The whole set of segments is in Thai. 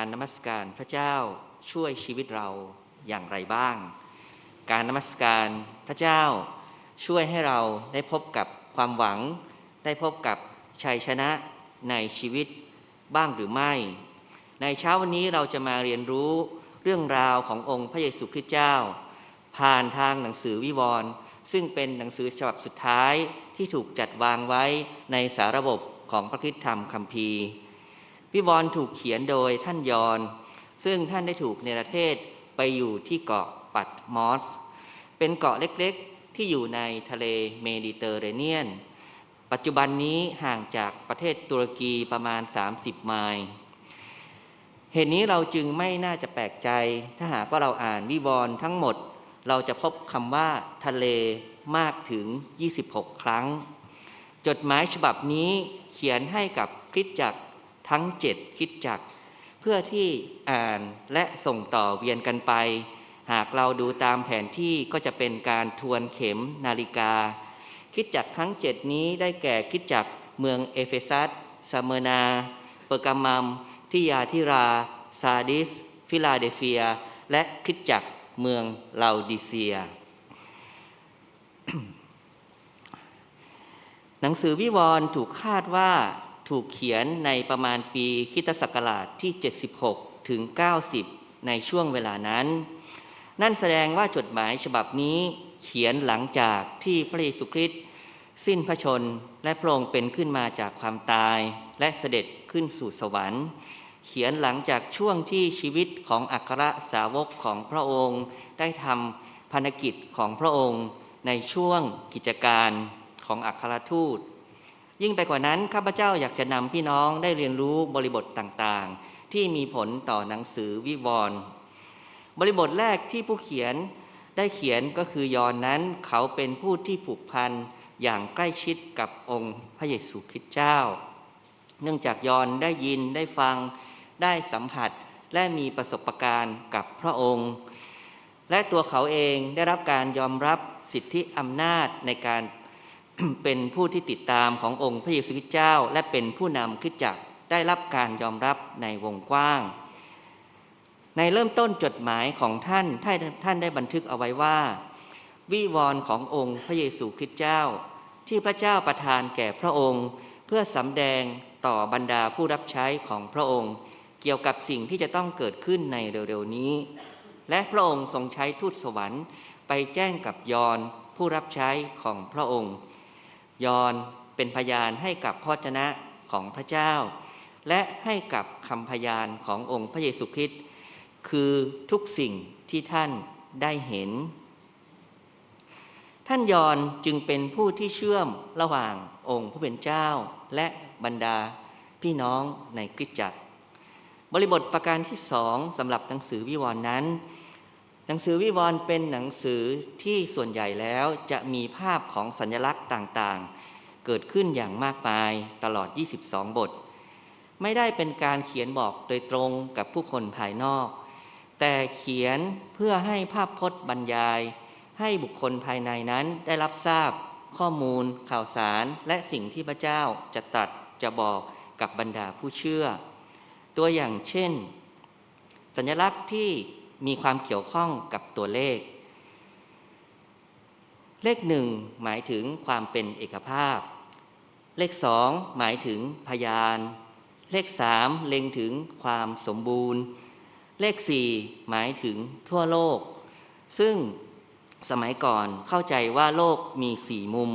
การนมัสการพระเจ้าช่วยชีวิตเราอย่างไรบ้าง การนมัสการพระเจ้าช่วยให้เราได้พบกับความหวัง ได้พบกับชัยชนะในชีวิตบ้างหรือไม่ ในเช้าวันนี้เราจะมาเรียนรู้เรื่องราวขององค์พระเยซูคริสต์เจ้า ผ่านทางหนังสือวิวรณ์ซึ่งเป็นหนังสือฉบับสุดท้ายที่ถูกจัดวางไว้ในสาระบบของพระคริสตธรรมคัมภีร์ วิวรณ์ถูกเขียนโดยท่านยอน ซึ่งท่านได้ถูกเนรเทศไปอยู่ที่เกาะปัดมอส เป็นเกาะเล็กๆ ที่อยู่ในทะเลเมดิเตอร์เรเนียน ปัจจุบันนี้ห่างจากประเทศตุรกีประมาณ 30 ไมล์เหตุนี้เราจึงไม่น่าจะแปลกใจ ถ้าหากว่าเราอ่านวิวรณ์ทั้งหมด เราจะพบคำว่าทะเลมากถึง 26 ครั้ง จดหมายฉบับนี้เขียนให้กับคริสตจักร ทั้งเจ็ดคริสตจักรเพื่อที่อ่านและส่งต่อเวียนกันไป หากเราดูตามแผนที่ก็จะเป็นการทวนเข็มนาฬิกา คิดจักรทั้งเจ็ดนี้ได้แก่คิดจักรเมืองเอเฟซัสซาเมนา เปอร์กามัมทิยาธิรา ซาดิส ฟิลาเดลเฟีย และคิดจักรเมืองลาดิเซีย หนังสือวิวรณ์ถูกคาดว่า ถูกเขียนในประมาณปีคิตศักราชที่ 76 ถึง 90 ในช่วงเวลานั้น นั่นแสดงว่าจดหมายฉบับนี้เขียนหลังจากที่พระเยซูคริสต์สิ้นพระชนและพระองค์เป็นขึ้นมาจากความตายและเสด็จขึ้นสู่สวรรค์ เขียนหลังจากช่วงที่ชีวิตของอัครสาวกของพระองค์ ได้ทำภารกิจของพระองค์ในช่วงกิจการของอัครทูต ยิ่งไปกว่านั้นข้าพเจ้าอยากจะนำพี่น้องได้เรียนรู้บริบทต่างๆ ที่มีผลต่อหนังสือวิวรณ์บริบทแรกที่ผู้เขียนได้เขียนก็คือยอนนั้นเขาเป็นผู้ที่ผูกพันอย่างใกล้ชิดกับองค์พระเยซูคริสต์เจ้า เนื่องจากยอนได้ยินได้ฟังได้สัมผัสและมีประสบการณ์กับพระองค์ และตัวเขาเองได้รับการยอมรับสิทธิอำนาจในการ เป็นผู้ที่ติดตามขององค์พระเยซูคริสต์เจ้า และเป็นผู้นำคริสตจักรได้รับการยอมรับในวงกว้าง ในเริ่มต้นจดหมายของท่านท่านท่านได้บันทึกเอาไว้ว่า วิวรณ์ขององค์พระเยซูคริสต์เจ้า ที่พระเจ้าประทานแก่พระองค์ เพื่อสำแดงต่อบรรดาผู้รับใช้ของพระองค์ เกี่ยวกับสิ่งที่จะต้องเกิดขึ้นในเร็วๆนี้ และพระองค์ทรงใช้ทูตสวรรค์ ไปแจ้งกับยอนผู้รับใช้ของพระองค์ ยอนเป็นพยานให้กับพระวจนะของพระเจ้า และให้กับคำพยานขององค์พระเยซูคริสต์คือทุกสิ่งที่ท่านได้เห็น ท่านยอนจึงเป็นผู้ที่เชื่อมระหว่างองค์ผู้เป็นเจ้า และบรรดาพี่น้องในคริสตจักร บริบทประการที่สองสำหรับหนังสือวิวรณ์นั้น หนังสือวิวรณ์เป็นหนังสือที่ส่วนใหญ่แล้วจะมีภาพของสัญลักษณ ต่างๆ เกิดขึ้นอย่างมากมายตลอด 22 บท ไม่ได้เป็นการเขียนบอกโดยตรงกับผู้คนภายนอก แต่เขียนเพื่อให้ภาพพจน์บรรยาย ให้บุคคลภายในนั้นได้รับทราบข้อมูล ข่าวสารและสิ่งที่พระเจ้าจะตรัสจะบอกกับบรรดาผู้เชื่อ ตัวอย่างเช่น สัญลักษณ์ที่มีความเกี่ยวข้องกับตัวเลข เลขหนึ่งหมายถึงความเป็นเอกภาพ เลขสองหมายถึงพยาน เลขสามเล็งถึงความสมบูรณ์ เลขสี่หมายถึงทั่วโลก ซึ่งสมัยก่อนเข้าใจว่าโลกมีสี่มุม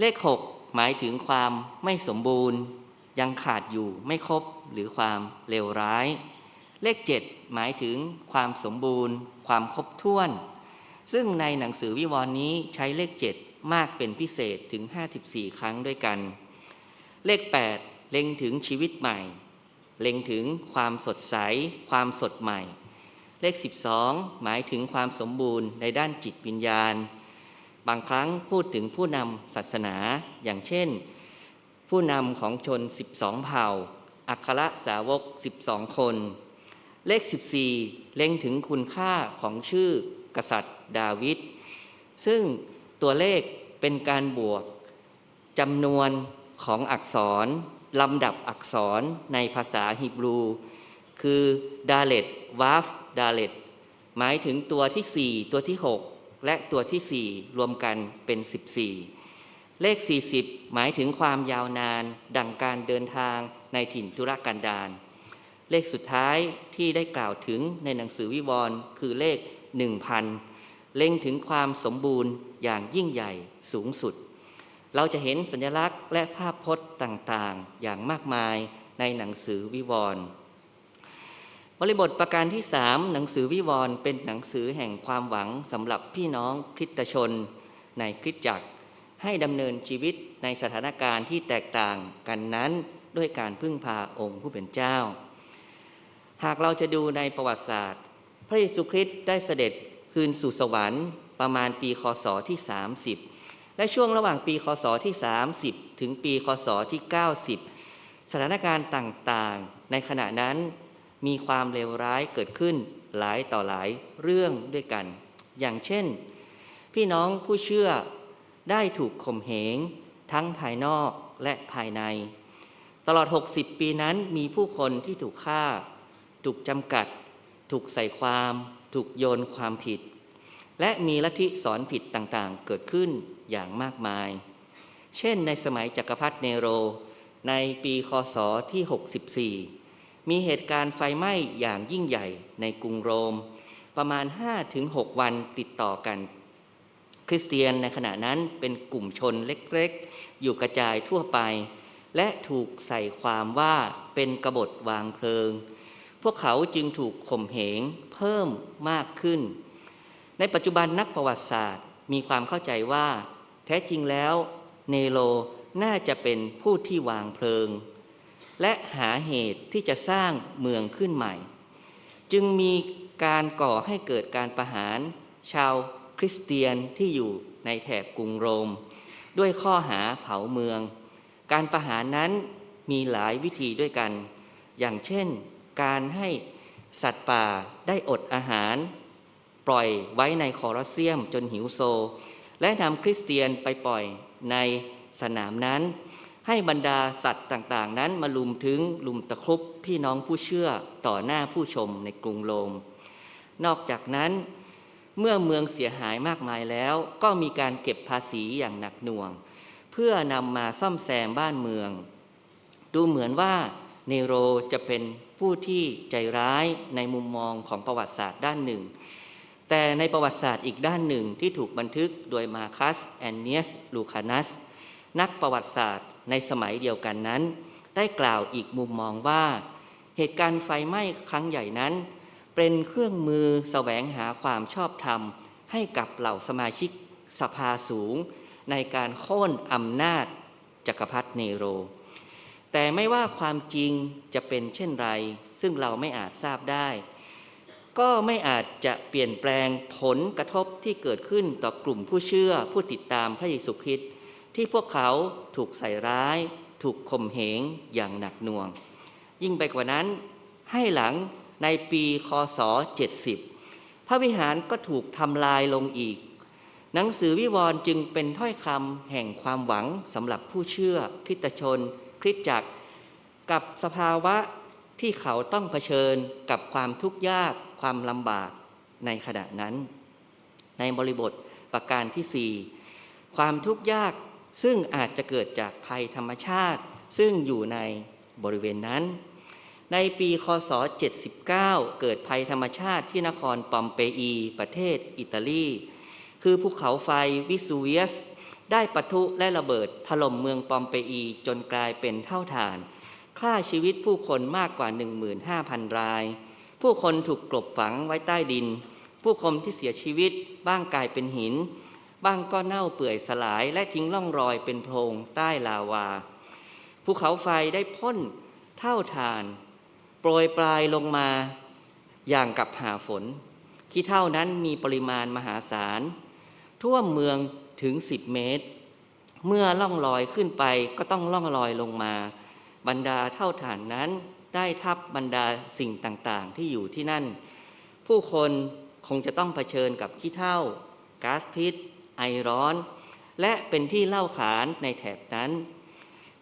เลขหกหมายถึงความไม่สมบูรณ์ ยังขาดอยู่ไม่ครบหรือความเลวร้าย เลขเจ็ดหมายถึงความสมบูรณ์ ความครบถ้วน ซึ่งในหนังสือวิวรณ์นี้ใช้เลขเจ็ดมากเป็นพิเศษถึง 54 ครั้งด้วยกัน เลข 8 เล็งถึงชีวิตใหม่ เล็งถึงความสดใส ความสดใหม่ เลข 12 หมายถึงความสมบูรณ์ในด้านจิตวิญญาณ บางครั้งพูดถึงผู้นำศาสนาอย่างเช่น ผู้นำของชน 12 เผ่า อัครสาวก 12 คน เลข 14 เล็งถึงคุณค่าของชื่อ กษัตริย์ดาวิดซึ่งตัวเลขเป็นการบวกจำนวนของอักษรลำดับอักษรในภาษาฮีบรู คือดาเลตวาฟดาเลตหมายถึงตัวที่ 4 ตัวที่ 6 และตัวที่ 4 รวมกันเป็น 14 เลข 40 หมายถึงความยาวนาน ดังการเดินทางในถิ่นทุรกันดารเลขสุดท้ายที่ได้กล่าวถึงในหนังสือวิวรณ์คือเลข 1,000 เล็งถึงความสมบูรณ์อย่างยิ่งใหญ่สูงสุด เราจะเห็นสัญลักษณ์และภาพพจน์ต่างๆ อย่างมากมายในหนังสือวิวรณ์บริบทประการที่สามหนังสือวิวรณ์เป็นหนังสือแห่งความหวังสำหรับพี่น้องคริสตชน ในคริสตจักร ให้ดำเนินชีวิตในสถานการณ์ที่แตกต่างกันนั้นด้วยการพึ่งพาองค์ผู้เป็นเจ้า หากเราจะดูในประวัติศาสตร์ พระเยซูคริสต์ได้เสด็จคืนสู่สวรรค์ประมาณปีคศที่ 30 และช่วงระหว่างปีคศที่ 30 ถึงปีคศที่ 90 สถานการณ์ต่างๆ ในขณะนั้นมีความเลวร้ายเกิดขึ้นหลายต่อหลายเรื่องด้วยกัน อย่างเช่น พี่น้องผู้เชื่อได้ถูกข่มเหงทั้งภายนอกและภายใน ตลอด 60 ปีนั้นมีผู้คนที่ถูกฆ่า ถูกจำกัด ถูกใส่ความ ถูกโยนความผิด และมีลัทธิสอนผิดต่างๆ เกิดขึ้นอย่างมากมาย เช่นในสมัยจักรพรรดิเนโร ในปีคศที่ 64 มีเหตุการณ์ไฟไหม้อย่างยิ่งใหญ่ในกรุงโรม ประมาณ 5-6 วันติดต่อกัน คริสเตียนในขณะนั้นเป็นกลุ่มชนเล็กๆ อยู่กระจายทั่วไป และถูกใส่ความว่าเป็นกบฏวางเพลิง พวกเขาจึงถูกข่มเหงเพิ่มมากขึ้น ในปัจจุบันนักประวัติศาสตร์มีความเข้าใจว่า แท้จริงแล้วเนโรน่าจะเป็นผู้ที่วางเพลิง และหาเหตุที่จะสร้างเมืองขึ้นใหม่ จึงมีการก่อให้เกิดการประหารชาวคริสเตียนที่อยู่ในแถบกรุงโรม ด้วยข้อหาเผาเมือง การประหารนั้นมีหลายวิธีด้วยกัน อย่างเช่น การให้สัตว์ป่าได้อดอาหาร ปล่อยไว้ในคอรสเซียมจนหิวโซ และนำคริสเตียนไปปล่อยในสนามนั้น ให้บรรดาสัตว์ต่างๆ นั้นมาลุมถึงลุมตะครุบพี่น้องผู้เชื่อต่อหน้าผู้ชมในกรุงโรม นอกจากนั้นเมื่อเมืองเสียหายมากมายแล้ว ก็มีการเก็บภาษีอย่างหนักหน่วง เพื่อนำมาซ่อมแซมบ้านเมือง ดูเหมือนว่า เนโรจะเป็นผู้ที่ใจร้ายในมุมมองของประวัติศาสตร์ด้านหนึ่ง แต่ในประวัติศาสตร์อีกด้านหนึ่งที่ถูกบันทึกโดยมาคัสแอนเนียสลูคานัส นักประวัติศาสตร์ในสมัยเดียวกันนั้น ได้กล่าวอีกมุมมองว่า เหตุการณ์ไฟไหม้ครั้งใหญ่นั้น เป็นเครื่องมือแสวงหาความชอบธรรม ให้กับเหล่าสมาชิกสภาสูง ในการโค่นอำนาจจักรพรรดิเนโร แต่ไม่ว่าความจริงจะเป็นเช่นไร ซึ่งเราไม่อาจทราบได้ ก็ไม่อาจจะเปลี่ยนแปลงผลกระทบที่เกิดขึ้นต่อกลุ่มผู้เชื่อผู้ติดตามพระเยซูคริสต์ที่พวกเขาถูกใส่ร้าย ถูกข่มเหงอย่างหนักหน่วง ยิ่งไปกว่านั้น ให้หลังในปีคศ 70 พระวิหารก็ถูกทำลายลงอีก หนังสือวิวรณ์จึงเป็นถ้อยคำแห่งความหวังสำหรับผู้เชื่อคิตชน คริสตจักร กับสภาวะที่เขาต้องเผชิญกับความทุกข์ยากความลำบากในขณะนั้น ในบริบทประการที่ 4 ความทุกข์ยากซึ่งอาจจะเกิดจากภัยธรรมชาติ ซึ่งอยู่ในบริเวณนั้น ในปีคศ 79 เกิดภัยธรรมชาติที่นครปอมเปอี ประเทศอิตาลี คือภูเขาไฟวิสูเวียส ได้ปะทุและระเบิดถล่มเมืองปอมเปอีจนกลายเป็นเท่าฐาน ฆ่าชีวิตผู้คนมากกว่า 15,000 ราย ผู้คนถูกกลบฝังไว้ใต้ดิน ผู้คนที่เสียชีวิต บ้างกลายเป็นหิน บ้างก็เน่าเปื่อยสลายและทิ้งร่องรอยเป็นโพรงใต้ลาวา ภูเขาไฟได้พ่นเท่าฐาน โปรยปลายลงมาอย่างกับหาฝนขี้เท่านั้นมีปริมาณมหาศาลท่วมเมือง ถึง 10 เมตร เมื่อล่องลอยขึ้นไปก็ต้องล่องลอยลงมา บรรดาเท่าฐานนั้นได้ทับบรรดาสิ่งต่าง ๆ ที่อยู่ที่นั่น ผู้คนคงจะต้องเผชิญกับขี้เท่าก๊าซพิษ ไอร้อน และเป็นที่เล่าขานในแถบนั้น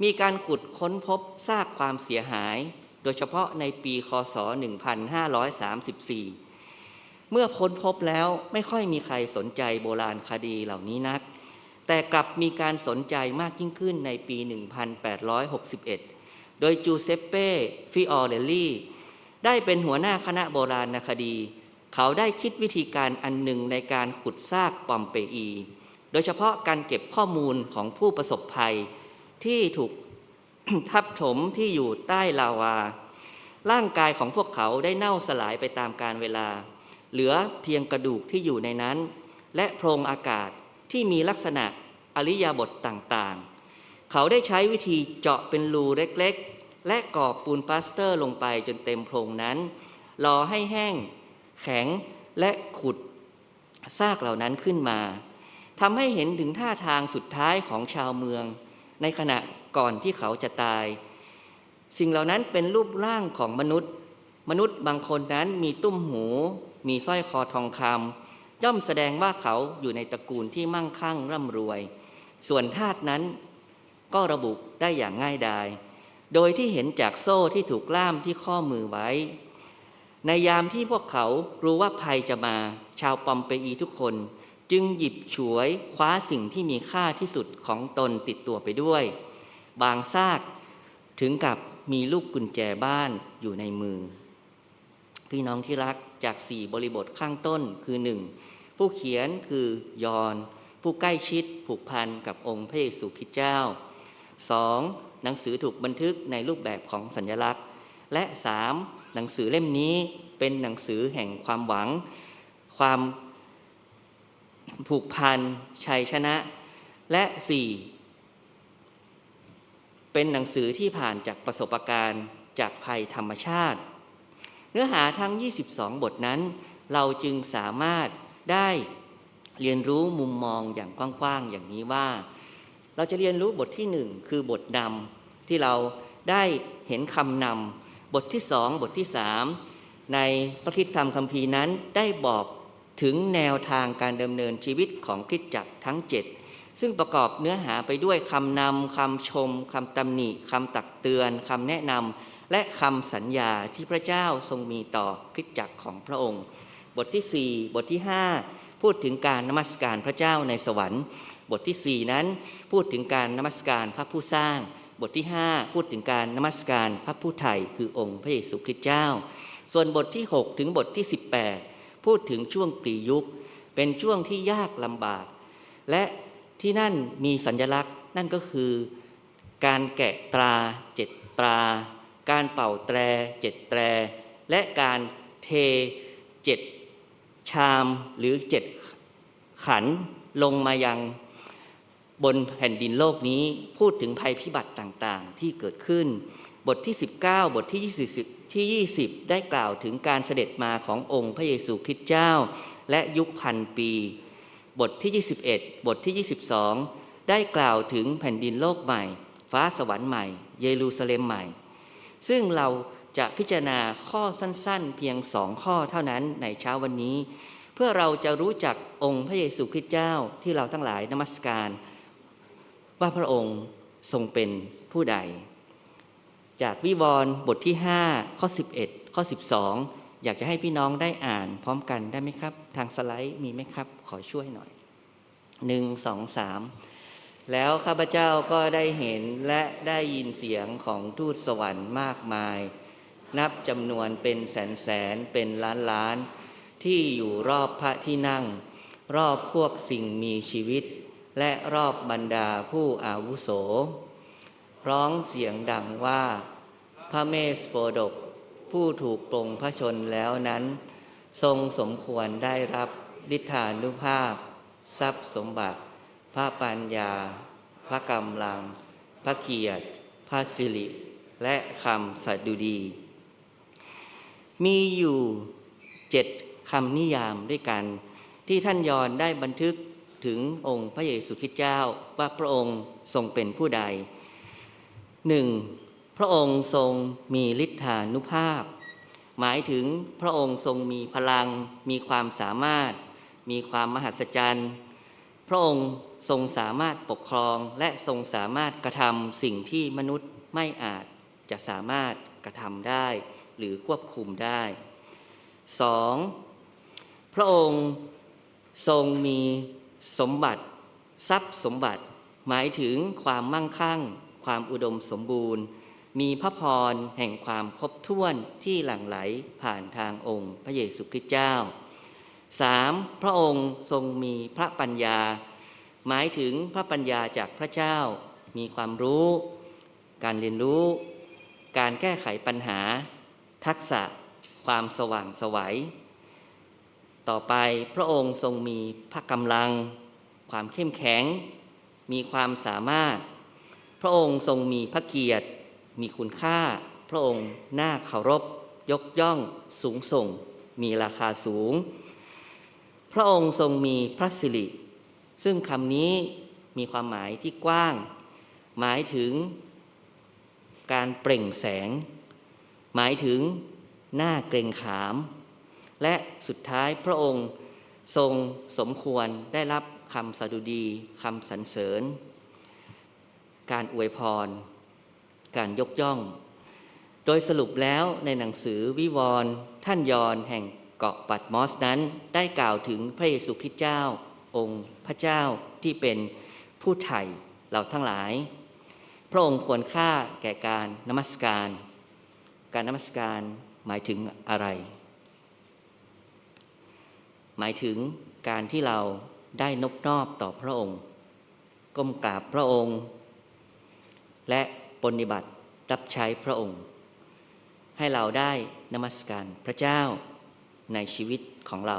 มีการขุดค้นพบซากความเสียหาย โดยเฉพาะในปี คศ1534 เมื่อค้นพบแล้วไม่ค่อยมีใครสนใจโบราณคดีเหล่านี้นัก แต่กลับมีการสนใจมากยิ่งขึ้นในปี 1861 โดยจูเซปเป้ฟิออเรลลี่ ได้เป็นหัวหน้าคณะโบราณคดี เขาได้คิดวิธีการอันหนึ่งในการขุดซากปอมเปอี โดยเฉพาะการเก็บข้อมูลของผู้ประสบภัยที่ถูกทับถมที่อยู่ใต้ลาวา ร่างกายของพวกเขาได้เน่าสลายไปตามกาลเวลา เหลือเพียงกระดูกที่อยู่ในนั้น และโพรงอากาศที่มีลักษณะอริยบทต่างๆ เขาได้ใช้วิธีเจาะเป็นรูเล็กๆ และก่อปูนปลาสเตอร์ลงไปจนเต็มโพรงนั้น รอให้แห้ง แข็งและขุดซากเหล่านั้นขึ้นมาทำให้เห็นถึงท่าทางสุดท้ายของชาวเมือง ในขณะก่อนที่เขาจะตาย สิ่งเหล่านั้นเป็นรูปร่างของมนุษย์ มนุษย์บางคนนั้นมีตุ้มหู มีสร้อยคอทองคำย่อมแสดงว่าเขาอยู่ในตระกูลที่มั่งคั่งร่ำรวย ส่วนธาตุนั้นก็ระบุได้อย่างง่ายดาย โดยที่เห็นจากโซ่ที่ถูกล่ามที่ข้อมือไว้ ในยามที่พวกเขารู้ว่าภัยจะมา ชาวปอมเปอีทุกคน จึงหยิบฉวยคว้าสิ่งที่มีค่าที่สุดของตนติดตัวไปด้วย บางซากถึงกับมีลูกกุญแจบ้านอยู่ในมือ พี่น้องที่รักจากสี่บริบทข้างต้นคือหนึ่งผู้เขียนคือยอน ผู้ใกล้ชิดผูกพันกับองค์พระเยซูคริสต์เจ้าสองหนังสือถูกบันทึกในรูปแบบของสัญลักษณ์ และสามหนังสือเล่มนี้เป็นหนังสือแห่งความหวัง ความผูกพันชัยชนะ และสี่เป็นหนังสือที่ผ่านจากประสบการณ์จากภัยธรรมชาติ เนื้อหาทั้ง 22 บทนั้น เราจึงสามารถได้เรียนรู้มุมมองอย่างกว้างๆอย่างนี้ว่า เราจะเรียนรู้บทที่หนึ่งคือบทนำที่เราได้เห็นคำนำบทที่สองบทที่สามในพระคิดธรรมคัมภีร์นั้นได้บอกถึงแนวทางการดำเนินชีวิตของคริสตจักรทั้ง 7 ซึ่งประกอบเนื้อหาไปด้วยคำนำคำชมคำตำหนิคำตักเตือนคำแนะนำ และคำสัญญาที่พระเจ้าทรงมีต่อคริสตจักรของพระองค์ บทที่ 4 บทที่ 5 พูดถึงการนมัสการพระเจ้าในสวรรค์ บทที่ 4 นั้นพูดถึงการนมัสการพระผู้สร้าง บทที่ 5 พูดถึงการนมัสการพระผู้ไถ่คือองค์พระเยซูคริสต์เจ้า ส่วนบทที่ 6 ถึงบทที่ 18 พูดถึงช่วงปลียุค เป็นช่วงที่ยากลำบาก และที่นั่นมีสัญลักษณ์นั่นก็คือการแกะตราเจ็ดตรา การเป่าแตรเจ็ดแตร และการเทเจ็ดชามหรือเจ็ดขันลงมายังบนแผ่นดินโลกนี้พูดถึงภัยพิบัติต่างๆ ที่เกิดขึ้น บทที่ 19 บทที่ 20 ที่ 20 ได้กล่าวถึงการเสด็จมาขององค์พระเยซูคริสต์เจ้า และยุคพันปี บทที่ 21 บทที่ 22 ได้กล่าวถึงแผ่นดินโลกใหม่ ฟ้าสวรรค์ใหม่ เยรูซาเล็มใหม่ ซึ่งเราจะพิจารณาข้อสั้นๆ เพียงสองข้อเท่านั้นในเช้าวันนี้ เพื่อเราจะรู้จักองค์พระเยซูคริสต์เจ้าที่เราทั้งหลายนมัสการ ว่าพระองค์ทรงเป็นผู้ใด จากวิวรณ์บทที่ 5 ข้อ 11 ข้อ 12 อยากจะให้พี่น้องได้อ่านพร้อมกันได้ไหมครับ ทางสไลด์มีไหมครับ ขอช่วยหน่อยหนึ่งสองสาม แล้วข้าพเจ้าก็ได้เห็นและได้ยินเสียงของทูตสวรรค์มากมาย นับจำนวนเป็นแสนแสนเป็นล้านล้าน ที่อยู่รอบพระที่นั่ง รอบพวกสิ่งมีชีวิต และรอบบรรดาผู้อาวุโส ร้องเสียงดังว่า พระเมสโปดก ผู้ถูกปรงพระชนแล้วนั้น ทรงสมควรได้รับฤทธานุภาพ ทรัพย์สมบัติ พระปัญญา พระกำลัง พระเกียรติ พระสิริ และคำสัตดุดี มีอยู่เจ็ดคำนิยามด้วยกัน ที่ท่านยอนได้บันทึกถึงองค์พระเยซูคริสต์เจ้าว่าพระองค์ทรงเป็นผู้ใดหนึ่งพระองค์ทรงมีฤทธานุภาพ หมายถึงพระองค์ทรงมีพลัง มีความสามารถ มีความมหัศจรรย์ พระองค์ ทรงสามารถปกครองและทรงสามารถกระทำสิ่งที่มนุษย์ไม่อาจจะสามารถกระทำได้ หรือควบคุมได้สองพระองค์ทรงมีสมบัติ ทรัพย์สมบัติ หมายถึงความมั่งคั่ง ความอุดมสมบูรณ์ มีพระพรแห่งความครบถ้วนที่หลั่งไหลผ่านทางองค์พระเยซูคริสต์เจ้าสามพระองค์ทรงมีพระปัญญา หมายถึงพระปัญญาจากพระเจ้า มีความรู้ การเรียนรู้ การแก้ไขปัญหา ทักษะ ความสว่างสวัย ต่อไปพระองค์ทรงมีพระกำลัง ความเข้มแข็ง มีความสามารถ พระองค์ทรงมีพระเกียรติ มีคุณค่า พระองค์น่าเคารพ ยกย่อง สูงส่ง มีราคาสูง พระองค์ทรงมีพระสิริ ซึ่งคำนี้มีความหมายที่กว้าง หมายถึงการเปล่งแสง หมายถึงหน้าเกรงขาม และสุดท้ายพระองค์ทรงสมควรได้รับคำสดุดีคำสรรเสริญ การอวยพร การยกย่อง โดยสรุปแล้วในหนังสือวิวรณ์ท่านยอนแห่งเกาะปัดมอสนั้นได้กล่าวถึงพระเยซูคริสต์เจ้า องค์พระเจ้าที่เป็นผู้ไถ่เราทั้งหลาย พระองค์ควรค่าแก่การนมัสการ การนมัสการหมายถึงอะไร หมายถึงการที่เราได้นบนอบต่อพระองค์ ก้มกราบพระองค์ และปฏิบัติรับใช้พระองค์ ให้เราได้นมัสการพระเจ้าในชีวิตของเรา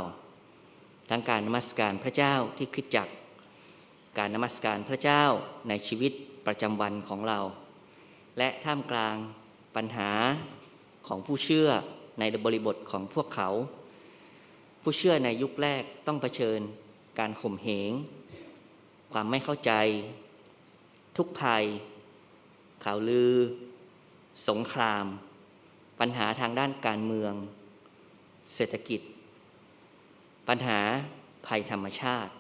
ทั้งการนมัสการพระเจ้าที่คริสตจักร การนมัสการพระเจ้าในชีวิตประจำวันของเรา และท่ามกลางปัญหาของผู้เชื่อในบริบทของพวกเขา ผู้เชื่อในยุคแรกต้องเผชิญการข่มเหง ความไม่เข้าใจ ทุกภัย ข่าวลือ สงคราม ปัญหาทางด้านการเมือง เศรษฐกิจ ปัญหาภัยธรรมชาติ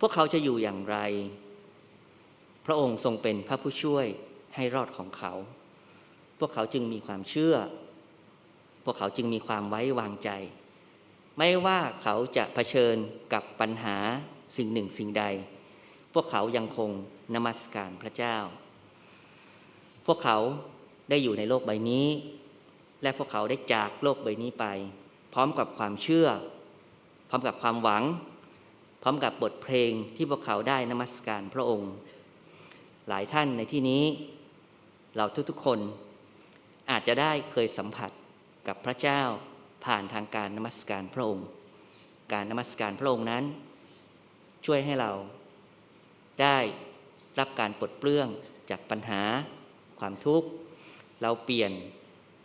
พวกเขาจะอยู่อย่างไร พระองค์ทรงเป็นพระผู้ช่วยให้รอดของเขา พวกเขาจึงมีความเชื่อ พวกเขาจึงมีความไว้วางใจ ไม่ว่าเขาจะเผชิญกับปัญหาสิ่งหนึ่งสิ่งใด พวกเขายังคงนมัสการพระเจ้า พวกเขาได้อยู่ในโลกใบนี้ และพวกเขาได้จากโลกใบนี้ไป พร้อมกับความเชื่อ พร้อมกับความหวัง พร้อมกับบทเพลงที่พวกเขาได้นมัสการพระองค์ หลายท่านในที่นี้ เราทุกๆคนอาจจะได้เคยสัมผัสกับพระเจ้าผ่านทางการนมัสการพระองค์ การนมัสการพระองค์นั้น ช่วยให้เราได้รับการปลดเปลื้องจากปัญหาความทุกข์ เราเปลี่ยน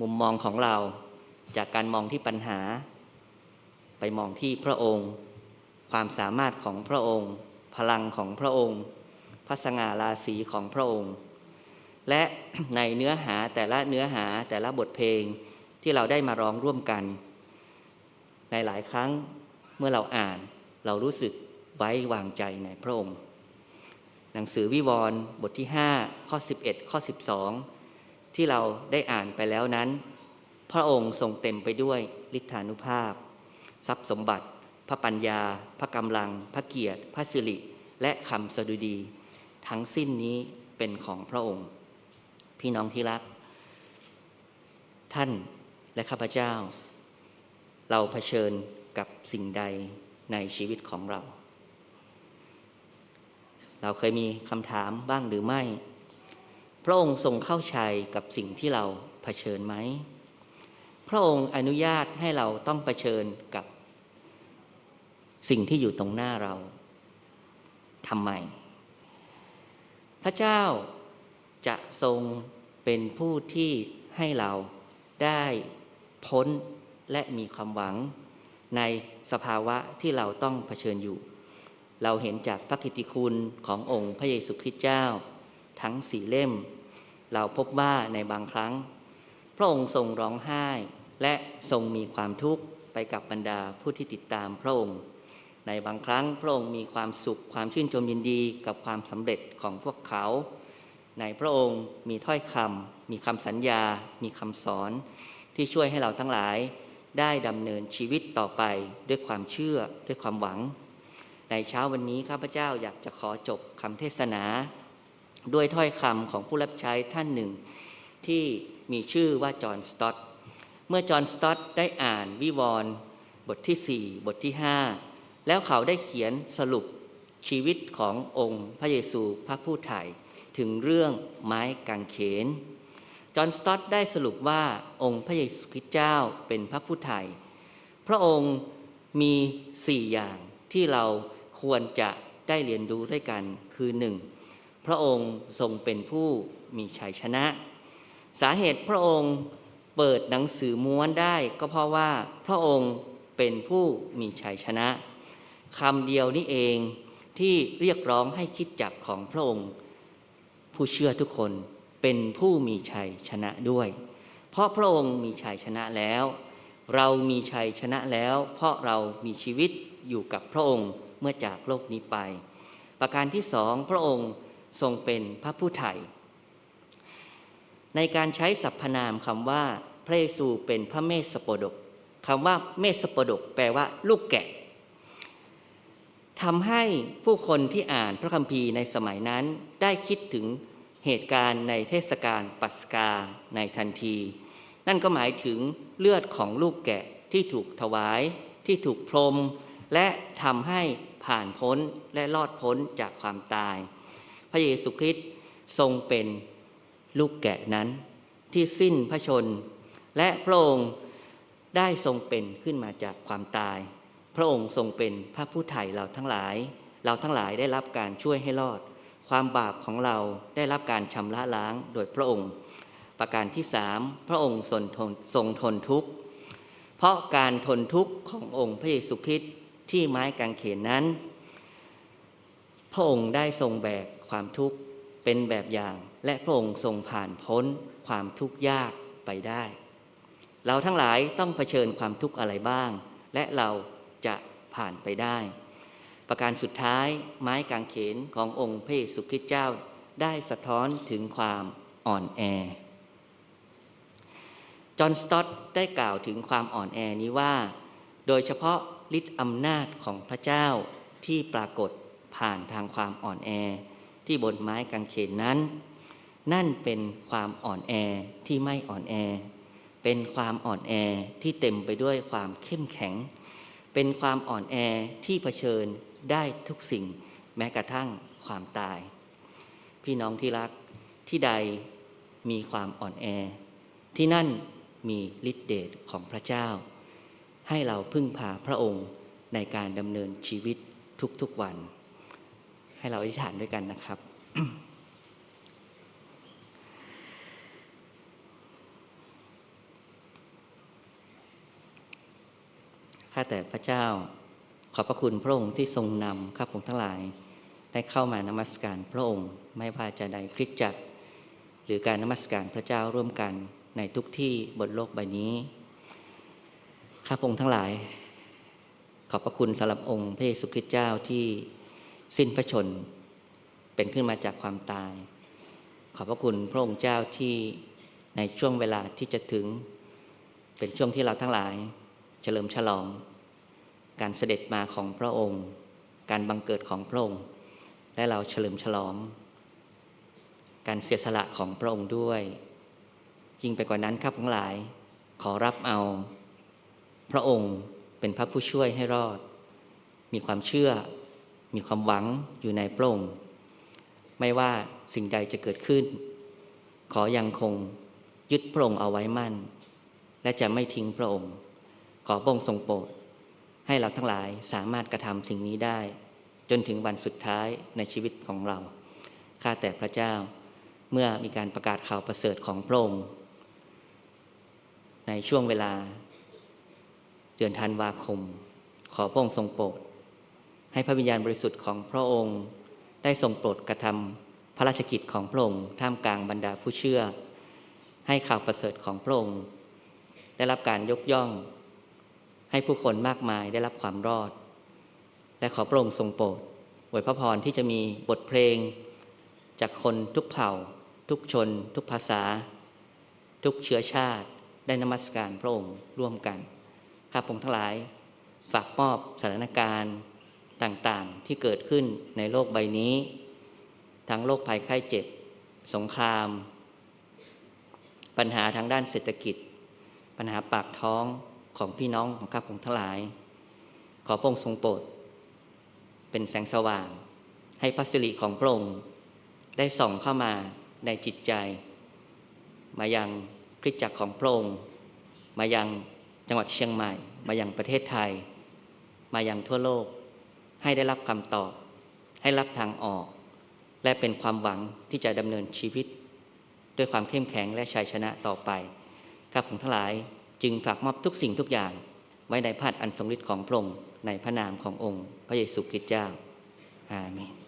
มุมมองของเราจากการมองที่ปัญหา ไปมองที่พระองค์ ความสามารถของพระองค์ พลังของพระองค์ พระสง่าราศีของพระองค์ และในเนื้อหาแต่ละเนื้อหาแต่ละบทเพลงที่เราได้มาร้องร่วมกัน ในหลายครั้งเมื่อเราอ่านเรารู้สึกไว้วางใจในพระองค์ หนังสือวิวรณ์บทที่ 5 ข้อ 11 ข้อ 12 ที่เราได้อ่านไปแล้วนั้น พระองค์ทรงเต็มไปด้วยฤทธานุภาพ ทรัพย์สมบัติ พระปัญญา พระกำลัง พระเกียรติ พระสิริ และคำสดุดี ทั้งสิ้นนี้เป็นของพระองค์ พี่น้องที่รัก ท่านและข้าพเจ้า เราเผชิญกับสิ่งใดในชีวิตของเรา เราเคยมีคำถามบ้างหรือไม่ พระองค์ทรงเข้าใจกับสิ่งที่เราเผชิญไหม พระองค์อนุญาตให้เราต้องเผชิญกับสิ่งที่อยู่ตรงหน้าเราทำไม พระเจ้าจะทรงเป็นผู้ที่ให้เราได้พ้นและมีความหวังในสภาวะที่เราต้องเผชิญอยู่ เราเห็นจากพระกิตติคุณขององค์พระเยซูคริสต์เจ้า ทั้งสี่เล่ม เราพบว่าในบางครั้ง พระองค์ทรงร้องไห้ และทรงมีความทุกข์ไปกับบรรดาผู้ที่ติดตามพระองค์ ในบางครั้งพระองค์มีความสุขความชื่นชมยินดีกับความสำเร็จของพวกเขา ในพระองค์มีถ้อยคำมีคำสัญญา มีคำสอนที่ช่วยให้เราทั้งหลายได้ดำเนินชีวิตต่อไปด้วยความเชื่อด้วยความหวัง ในเช้าวันนี้ข้าพเจ้าอยากจะขอจบคำเทศนา ด้วยถ้อยคำของผู้รับใช้ท่านหนึ่ง ที่มีชื่อว่าจอห์นสต็อต เมื่อจอห์นสตอตได้อ่านวิวรณ์บทที่ 4 บทที่ 5 แล้วเขาได้เขียนสรุปชีวิตขององค์พระเยซูพระผู้ไถ่ถึงเรื่องไม้กางเขน จอห์นสตอตได้สรุปว่าองค์พระเยซูคริสต์เจ้าเป็นพระผู้ไถ่พระองค์มีสี่อย่างที่เราควรจะได้เรียนรู้ด้วยกันคือหนึ่งพระองค์ทรงเป็นผู้มีชัยชนะ สาเหตุพระองค์ เปิดหนังสือม้วนได้ก็เพราะว่าพระองค์เป็นผู้มีชัยชนะคำเดียวนี้เองที่เรียกร้องให้คิดจักของพระองค์ ผู้เชื่อทุกคนเป็นผู้มีชัยชนะด้วย เพราะพระองค์มีชัยชนะแล้ว เรามีชัยชนะแล้ว เพราะเรามีชีวิตอยู่กับพระองค์เมื่อจากโลกนี้ไป ประการที่สองพระองค์ทรงเป็นพระผู้ไถ่ ในการใช้สรรพนามคำว่า พระเยซูเป็นพระเมสสโปดกคำว่าเมสสโปดกแปลว่า ลูกแกะทำให้ผู้คนที่อ่านพระคัมภีร์ในสมัยนั้นได้คิดถึงเหตุการณ์ในเทศกาลปัสกาในทันที นั่นก็หมายถึงเลือดของลูกแกะที่ถูกถวาย ที่ถูกพรม และทำให้ผ่านพ้นและรอดพ้นจากความตาย พระเยซูคริสต์ทรงเป็น ลูกแกะนั้นที่สิ้นพระชน และพระองค์ได้ทรงเป็นขึ้นมาจากความตาย พระองค์ทรงเป็นพระผู้ไถ่เราทั้งหลาย เราทั้งหลายได้รับการช่วยให้รอด ความบาปของเราได้รับการชำระล้างโดยพระองค์ ประการที่สามพระองค์ทรงทนทรงทนทุกข์เพราะการทนทุกข์ขององค์พระเยซูคริสต์ที่ไม้กางเขนนั้น พระองค์ได้ทรงแบกความทุกข์เป็นแบบอย่าง และพระองค์ทรงผ่านพ้นความทุกข์ยากไปได้ เราทั้งหลายต้องเผชิญความทุกข์อะไรบ้าง และเราจะผ่านไปได้ ประการสุดท้ายไม้กางเขนขององค์พระเยซูคริสต์เจ้าได้สะท้อนถึงความอ่อนแอ จอห์นสตอตได้กล่าวถึงความอ่อนแอนี้ว่า โดยเฉพาะฤทธิ์อำนาจของพระเจ้าที่ปรากฏผ่านทางความอ่อนแอ ที่บนไม้กางเขนนั้น นั่นเป็นความอ่อนแอที่ไม่อ่อนแอ เป็นความอ่อนแอที่เต็มไปด้วยความเข้มแข็ง เป็นความอ่อนแอที่เผชิญได้ทุกสิ่ง แม้กระทั่งความตาย พี่น้องที่รักที่ใดมีความอ่อนแอ ที่นั่นมีฤทธิเดชของพระเจ้า ให้เราพึ่งพาพระองค์ในการดำเนินชีวิตทุกๆวัน ให้เราอธิษฐานด้วยกันนะครับ ข้าแต่พระเจ้า ขอบพระคุณพระองค์ที่ทรงนำข้าพงทั้งหลาย ได้เข้ามานมัสการพระองค์ ไม่ว่าจะในคริสตจักร หรือการนมัสการพระเจ้าร่วมกันในทุกที่บนโลกใบนี้ข้าพงทั้งหลาย ขอบพระคุณสำหรับองค์พระเยซูคริสต์เจ้าที่สิ้นพระชน เป็นขึ้นมาจากความตาย ขอบพระคุณพระองค์เจ้าที่ในช่วงเวลาที่จะถึง เป็นช่วงที่เราทั้งหลาย เฉลิมฉลอง การเสด็จมาของพระองค์ การบังเกิดของพระองค์ และเราเฉลิมฉลอง การเสียสละของพระองค์ด้วยยิ่งไปกว่านั้นครับทั้งหลาย ขอรับเอา พระองค์เป็นพระผู้ช่วยให้รอด มีความเชื่อ มีความหวังอยู่ในพระองค์ไม่ว่าสิ่งใดจะเกิดขึ้น ขอยังคงยึดพระองค์เอาไว้มั่น และจะไม่ทิ้งพระองค์ ขอพระองค์ทรงโปรดให้เราทั้งหลายสามารถกระทำสิ่งนี้ได้ จนถึงวันสุดท้ายในชีวิตของเรา ข้าแต่พระเจ้าเมื่อมีการประกาศข่าวประเสริฐของพระองค์ในช่วงเวลา เดือนธันวาคม ขอพระองค์ทรงโปรดให้พระวิญญาณบริสุทธิ์ของพระองค์ ได้ทรงโปรดกระทำพระราชกิจของพระองค์ท่ามกลางบรรดาผู้เชื่อ ให้ข่าวประเสริฐของพระองค์ได้รับการยกย่อง ให้ผู้คนมากมายได้รับความรอด และขอพระองค์ทรงโปรดอวยพระพรที่จะมีบทเพลง จากคนทุกเผ่า ทุกชน ทุกภาษา ทุกเชื้อชาติ ได้นมัสการพระองค์ร่วมกันข้าพงทั้งหลาย ฝากมอบสถานการณ์ต่างๆที่เกิดขึ้นในโลกใบนี้ ทั้งโรคภัยไข้เจ็บ สงคราม ปัญหาทางด้านเศรษฐกิจ ปัญหาปากท้อง ของพี่น้องของข้าพงทั้งหลาย ขอพระองค์ทรงโปรดเป็นแสงสว่าง ให้พระสิริของพระองค์ได้ส่องเข้ามาในจิตใจ มายังคริสตจักรของพระองค์มายังจังหวัดเชียงใหม่ มายังประเทศไทย มายังทั่วโลก ให้ได้รับคำตอบ ให้รับทางออก และเป็นความหวังที่จะดำเนินชีวิต ด้วยความเข้มแข็งและชัยชนะต่อไปข้าพงทั้งหลาย จึงฝากมอบทุกสิ่งทุกอย่างไว้ในพระอันทรงฤทธิ์ของพระองค์ในพระนามขององค์ พระเยซูคริสต์เจ้าอาเมน